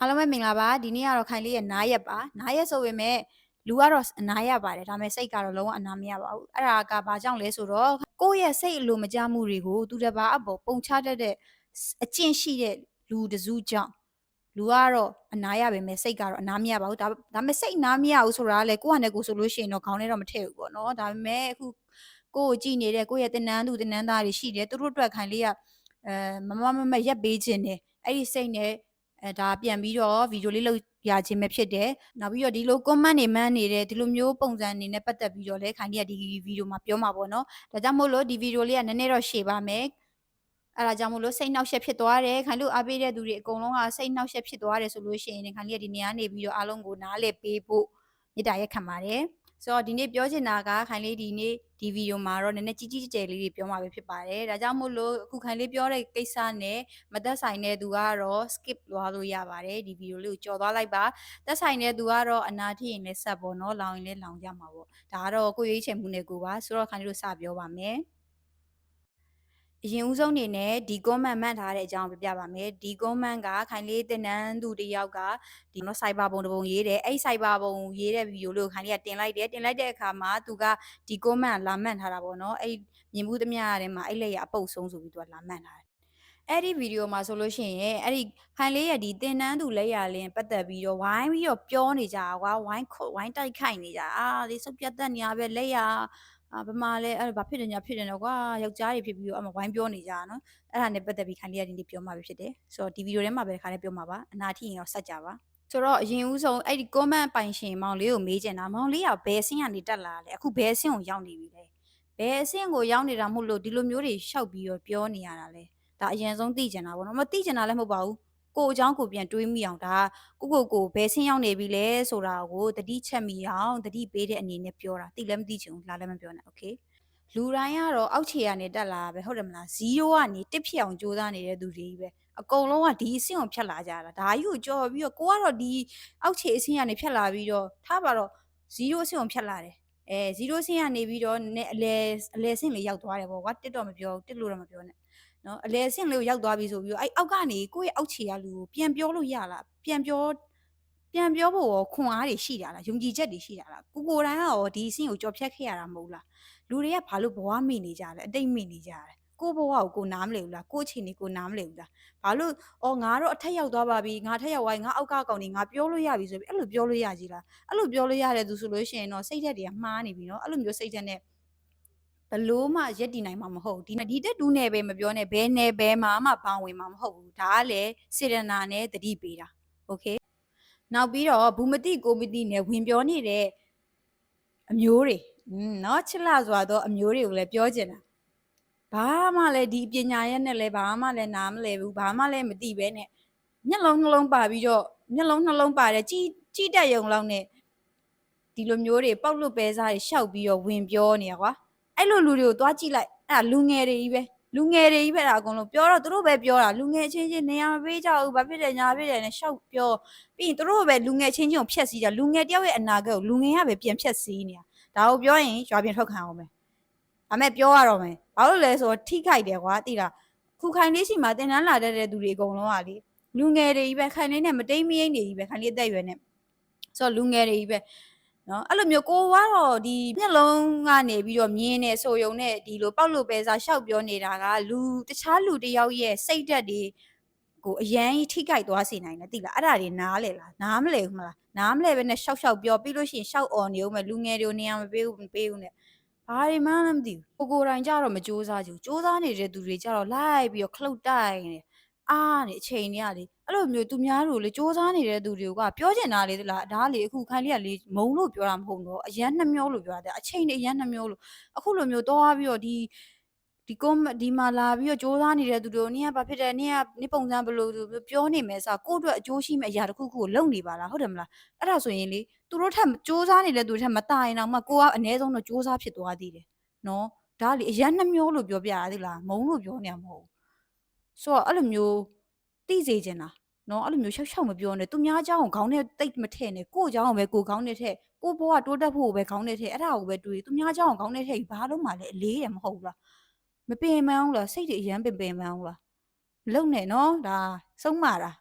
အားလုံးပဲမင်္ဂလာပါဒီနေ့ကတော့ခိုင်လေးရဲ့နားရက်ပါနားရက်ဆိုပေမဲ့လူကတော့အနားရပါတယ်ဒါပေမဲ့စိတ်ကတော့လုံးဝအနားမရပါဘူးအဲ့ဒါကဘာကြောင့်လဲဆိုတော့ကိုယ့်ရဲ့စိတ်အလိုမကျမှုတွေကိုသူတစ်ပါးအပေါ်ပုံချတတ်တဲ့အကျင့်ရှိတဲ့လူတစ်စုကြောင့်လူကတော့အနားရပါမယ်စိတ်ကတော့အနားမရပါဘူးဒါဒါပေမဲ့စိတ်အနားမရဘူးဆိုတာကလည်းကိုယ့်ဟာနဲ့ကိုယ်ဆိုလို့ရှိရင်တော့ခေါင်းထဲတော့မထည့်ဘူးပေါ့နော်ဒါပေမဲ့အခုကိုယ့်ကိုကြည့်နေတဲ့ကိုယ့်ရဲ့တင်နန်းသူတင်နန်းသားတွေရှိတယ်သူတို့အတွက်ခိုင်လေးကအဲမမမမရက်ပေးခြင်းတယ်အဲ့ဒီစိတ်နဲ့ အဲဒါပြန်ပြီးတော့ဗီဒီယိုလေးလုပ်ရခြင်းပဲဖြစ်တယ်။နောက်ပြီးတော့ဒီလို comment တွေမှန်းနေတဲ့ဒီလိုမျိုးပုံစံနေနဲ့ပတ်သက်ပြီးတော့လဲခိုင်ကြီးကဒီဗီဒီယိုမှာပြောမှာပေါ့နော်။ဒါကြောင့်မို့လို့ဒီဗီဒီယိုလေးကနည်းနည်းတော့ရှည်ပါမယ်။အဲ့ဒါကြောင့်မို့လို့စိတ်နှောက်ယှက်ဖြစ်သွားတယ်ခိုင်လို့အားပေးတဲ့သူတွေအကုန်လုံးကစိတ်နှောက်ယှက်ဖြစ်သွားတယ်ဆိုလို့ရှိရင်ခိုင်လေးကဒီနေရာနေပြီးတော့အားလုံးကိုနားလည်ပေးဖို့မေတ္တာရက်ခံပါတယ်။ ဆိုတော့ဒီနေ့ပြောချင်တာကခိုင်လေးဒီနေ့ဒီဗီဒီယိုမှာတော့နည်းနည်းကြီးကြီးကျယ်လေးတွေပြောမှာပဲဖြစ်ပါတယ်။ဒါကြောင့်မို့လို့အခုခိုင်လေးပြောတဲ့ကိစ္စနဲ့မသက်ဆိုင်တဲ့သူကတော့ skip သွားလို့ရပါတယ်ဒီဗီဒီယိုလေးကိုကြော်သွားလိုက်ပါ။သက်ဆိုင်တဲ့သူကတော့အနာထိရင်လည်းဆက်ပေါ့နော်။လောင်ရင်လည်းလောင်ကြမှာပေါ့။ဒါကတော့ကိုရွေးချယ်မှုနဲ့ကိုပါဆိုတော့ခိုင်လေးတို့စပြောပါမယ်။ အရင်ဦးဆုံးအနေနဲ့ဒီ comment မှတ်ထားတဲ့အကြောင်းပြပြပါမယ်ဒီ comment ကခိုင်လေးတင်နန်းသူတယောက်ကဒီနော် cyber ပုံတစ်ပုံရေးတယ်အဲ့ cyber ပုံရေးတဲ့ဗီဒီယိုလေးကိုခိုင်လေးကတင်လိုက်တယ်တင်လိုက်တဲ့အခါမှာသူကဒီ comment လာမှတ်ထားတာပေါ့နော်အဲ့မြင်မှုသမျှထဲမှာအဲ့လက်ရအပုတ်ဆုံးဆိုပြီးသူကလာမှတ်ထားတယ်အဲ့ဒီဗီဒီယိုမှာဆိုလို့ရှိရင်အဲ့ဒီခိုင်လေးရဲ့ဒီတင်နန်းသူလက်ရလင်းပတ်သက်ပြီးတော့ဝိုင်းပြီးတော့ပြောနေကြတာကွာဝိုင်းခုတ်ဝိုင်းတိုက်ခိုက်နေကြအာဒီစုပ်ပြတ်တက်နေရပဲလက်ရ အာဘမလဲအဲ့ဘာဖြစ်တယ်ညာဖြစ်တယ်နော်ကွာယောက်ျားတွေဖြစ်ပြီးတော့အမဝိုင်းပြောနေကြတာနော်အဲ့ဒါနဲ့ပတ်သက်ပြီးခိုင်လေးကဒီနေ့ပြောမှာပဲဖြစ်တယ်ဆိုတော့ဒီဗီဒီယိုထဲမှာပဲခါလေးပြောမှာပါအနာထိရင်တော့ဆက်ကြပါဆိုတော့အရင်ဦးဆုံးအဲ့ဒီ comment ပိုင်ရှင်မောင်လေးကိုမေးချင်တာမောင်လေးကဘယ်အဆင့်ကနေတက်လာလဲအခုဘယ်အဆင့်ကိုရောက်နေပြီလဲဘယ်အဆင့်ကိုရောက်နေတာမဟုတ်လို့ဒီလိုမျိုးတွေရှောက်ပြီးတော့ပြောနေရတာလဲဒါအရင်ဆုံးသိချင်တာပေါ့နော်မသိချင်တာလည်းမဟုတ်ပါဘူး ကိုအကြောင်းကိုပြန်တွေးမိအောင်ဒါကိုကိုကိုဘယ်ဆင်းရောက်နေပြီလဲဆိုတာကိုတတိချက်မိအောင်တတိပေးတဲ့အနေနဲ့ပြောတာသိလည်းမသိချင်ဘူးလားလည်းမပြောနဲ့โอเคလူတိုင်းကတော့အောက်ခြေကနေတက်လာပဲဟုတ်တယ်မလား0ကနေ1ဖြစ်အောင်ကြိုးစားနေတဲ့သူတွေကြီးပဲအကုန်လုံးကဒီအဆင့်ကိုဖြတ်လာကြတာဒါကြီးကိုကြော်ပြီးတော့ကိုကတော့ဒီအောက်ခြေအဆင့်ကနေဖြတ်လာပြီးတော့ထားပါတော့0အဆင့်ကိုဖြတ်လာတယ်အဲ0ဆင့်ကနေပြီးတော့နည်းအလဲအလဲဆင့်လေးရောက်သွားတယ်ပေါ့ကွာတစ်တော့မပြောတစ်လို့တော့မပြောနဲ့ နော်အလဲဆင့်လေးကိုရောက်သွားပြီဆိုပြီးတော့အဲ့အောက်ကနေကိုယ့်ရဲ့အောက်ခြေရလူကိုပြန်ပြောလို့ရလားပြန်ပြောပြန်ပြောဖို့ရောခွန်အားတွေရှိတာလားယုံကြည်ချက်တွေရှိတာလားကိုကိုတိုင်းကရောဒီဆင့်ကိုကြော်ဖြတ်ခဲ့ရတာမဟုတ်လားလူတွေကဘာလို့ဘဝမေ့နေကြလဲအတိတ်မေ့နေကြတယ်ကိုဘဝကိုကိုနားမလည်ဘူးလားကိုအခြေအနေကိုနားမလည်ဘူးလားဘာလို့အော်ငါတော့အထက်ရောက်သွားပါပြီငါထက်ရောက်သွားရင်ငါအောက်ကကောင်နေငါပြောလို့ရပြီဆိုပြီးအဲ့လိုပြောလို့ရကြီးလားအဲ့လိုပြောလို့ရတဲ့သူဆိုလို့ရှိရင်တော့စိတ်ဓာတ်တွေကမှားနေပြီနော်အဲ့လိုမျိုးစိတ်ဓာတ်နဲ့ ဘလို့မှရက်တည်နိုင်မှာမဟုတ်ဒီဒီတက်တူးနယ်ပဲမပြောနဲ့ဘဲနယ်ဘဲမှာမှဘောင်ဝင်မှာမဟုတ်ဘူးဒါကလည်းစေရနာနဲ့တတိပေးတာโอเคနောက်ပြီးတော့ဘူမတိကိုမတိနဲ့ဝင်ပြောနေတဲ့အမျိုးတွေอืมเนาะချစ်လာစွာတော့အမျိုးတွေကိုလည်းပြောချင်တာဘာမှလည်းဒီပညာရက်နဲ့လည်းဘာမှလည်းနားမလဲဘူးဘာမှလည်းမသိပဲနဲ့မျက်လုံးနှလုံးပါပြီးတော့မျက်လုံးနှလုံးပါတယ်ကြီးကြီးတက်ယုံလောက်နဲ့ဒီလိုမျိုးတွေပောက်လွတ်ပဲစားတွေရှောက်ပြီးတော့ဝင်ပြောနေရကွာ အဲ့လိုလူတွေကိုသွားကြည့်လိုက်အဲ့ဒါလူငယ်တွေကြီးပဲလူငယ်တွေကြီးပဲဒါအကုန်လုံးပြောတော့သူတို့ပဲပြောတာလူငယ်ချင်းချင်းနေရာမပေးကြဘူးဘာဖြစ်တယ်ညာဖြစ်တယ်နဲ့ရှောက်ပြောပြီးရင်သူတို့ပဲလူငယ်ချင်းချင်းကိုဖျက်ဆီးကြလူငယ်တယောက်ရဲ့အနာဂတ်ကိုလူငယ်ကပဲပြန်ဖျက်ဆီးနေတာဒါကိုပြောရင်ရွာပြင်ထွက်ခံအောင်မယ်ဒါမဲ့ပြောရတော့မယ်ဘာလို့လဲဆိုတော့ထိခိုက်တယ်ကွာတိတာခုခိုင်လေးရှိမှတင်တန်းလာတတ်တဲ့သူတွေအကုန်လုံးကလေလူငယ်တွေကြီးပဲခိုင်လေးနဲ့မတိမ်မယိမ့်တွေကြီးပဲခိုင်လေးအသက်ရွယ်နဲ့ဆိုတော့လူငယ်တွေကြီးပဲ နော်အဲ့လိုမျိုးကိုကတော့ဒီမျက်လုံးကနေပြီးတော့မြင်းနေဆိုယုံနဲ့ဒီလိုပောက်လို့ပဲစားရှောက်ပြောနေတာကလူတခြားလူတယောက်ရဲ့စိတ်ဓာတ်တွေကိုအရန်ကြီးထိခိုက်သွားစေနိုင်တယ်တိလားအဲ့ဒါတွေနားလေလားနားမလဲဘူးမလားနားမလဲပဲနဲ့ရှောက်ရှောက်ပြောပြီးလို့ရှိရင်ရှောက်អော်နေဦးမယ်လူငယ်တွေကိုနေရာမပေးဘူးမပေးဘူးနဲ့ဘာတွေမှမသိဘူးကိုကိုတိုင်ကြတော့မစူးစမ်းကြဘူးစူးစမ်းနေတဲ့သူတွေကြတော့လိုက်ပြီးတော့ခလုတ်တိုက်နေ အားနေအချိန်တွေကလေအဲ့လိုမျိုးသူများတို့လေစ조사နေတဲ့သူတွေကပြောချင်တာလေတလားဒါကလေအခုခိုင်းလေးကလေမုံလို့ပြောတာမဟုတ်တော့အရန်နှမျောလို့ပြောတာအချိန်တွေအရန်နှမျောလို့အခုလိုမျိုးတော့ပြီးတော့ဒီဒီကွန်ဒီမှာလာပြီးတော့စ조사နေတဲ့သူတို့နင်းကဘာဖြစ်တယ်နင်းကနင်းပုံစံဘယ်လိုပြောနေမယ်ဆိုကို့အတွက်အကျိုးရှိမယ့်အရာတစ်ခုခုကိုလုပ်နေပါလားဟုတ်တယ်မလားအဲ့ဒါဆိုရင်လေသူတို့ထက်စ조사နေတဲ့သူထက်မတာရင်တော့မှကိုကအ ਨੇ ဆုံးတော့စ조사ဖြစ်သွားသေးတယ်နော်ဒါလေအရန်နှမျောလို့ပြောပြရသေးလားမုံလို့ပြောနေမှာမဟုတ် ဆိုတော့အဲ့လိုမျိုးသိစေချင်တာနော်အဲ့လိုမျိုးရှောက်ရှောက်မပြောနဲ့သူများเจ้าကိုခေါင်းနဲ့တိတ်မထည့်နဲ့ကို့เจ้าကိုပဲကိုခေါင်းနဲ့ထည့်ကိုဘဝတိုးတက်ဖို့ပဲခေါင်းနဲ့ထည့်အဲ့ဒါကိုပဲတွေးသူများเจ้าကိုခေါင်းနဲ့ထည့်ဘာလို့မှလဲအလေးရမဟုတ်ဘူးလားမပင်ပန်းဘူးလားစိတ်တွေအရန်ပင်ပင်ပန်းဘူးလားလုံနေနော်ဒါဆုံးမတာ